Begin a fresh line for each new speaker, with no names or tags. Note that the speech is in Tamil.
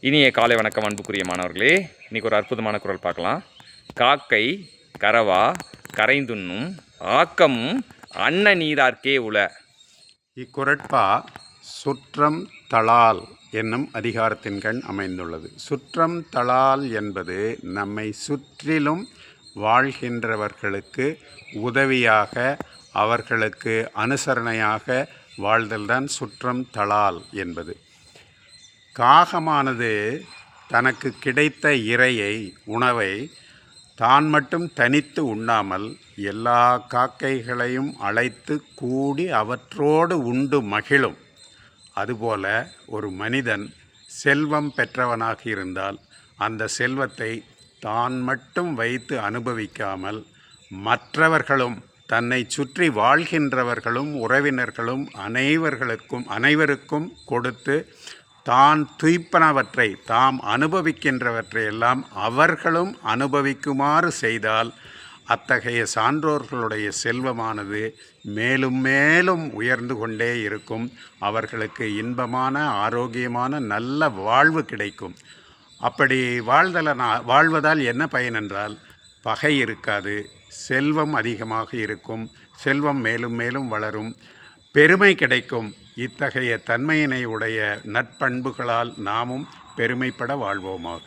இனிய காலை வணக்கம் அன்புக்குரிய மாணவர்களே. இன்னைக்கு ஒரு அற்புதமான குரல் பார்க்கலாம். காக்கை கரவா கரைந்துண்ணும் ஆக்கமும் அன்ன நீரார்க்கே உல
இக்குரட்பா சுற்றம் தளால் என்னும் அதிகாரத்தின் கண் அமைந்துள்ளது. சுற்றம் தளால் என்பது நம்மை சுற்றிலும் வாழ்கின்றவர்களுக்கு உதவியாக அவர்களுக்கு அனுசரணையாக வாழ்தல்தான் சுற்றம் தளால் என்பது. காகமானது தனக்கு கிடைத்த இரையை உணவை தான் மட்டும் தனித்து உண்ணாமல் எல்லா காக்கைகளையும் அழைத்து கூடி அவற்றோடு உண்டு மகிழும். அதுபோல ஒரு மனிதன் செல்வம் பெற்றவனாக இருந்தால் அந்த செல்வத்தை தான் மட்டும் வைத்து அனுபவிக்காமல் மற்றவர்களும் தன்னை சுற்றி வாழ்கின்றவர்களும் உறவினர்களும் அனைவர்களுக்கும் அனைவருக்கும் கொடுத்து தான் துய்ப்பனவற்றை தாம் அனுபவிக்கின்றவற்றையெல்லாம் அவர்களும் அனுபவிக்குமாறு செய்தால் அத்தகைய சான்றோர்களுடைய செல்வமானது மேலும் மேலும் உயர்ந்து கொண்டே இருக்கும். அவர்களுக்கு இன்பமான ஆரோக்கியமான நல்ல வாழ்வு கிடைக்கும். அப்படி வாழ்தல வாழ்வதால் என்ன பயன் என்றால் பகை இருக்காது செல்வம் அதிகமாக இருக்கும் செல்வம் மேலும் மேலும் வளரும் பெருமை கிடைக்கும். இத்தகைய தன்மையினை உடைய நட்பண்புகளால் நாமும் பெருமைப்பட வாழ்வோமாக.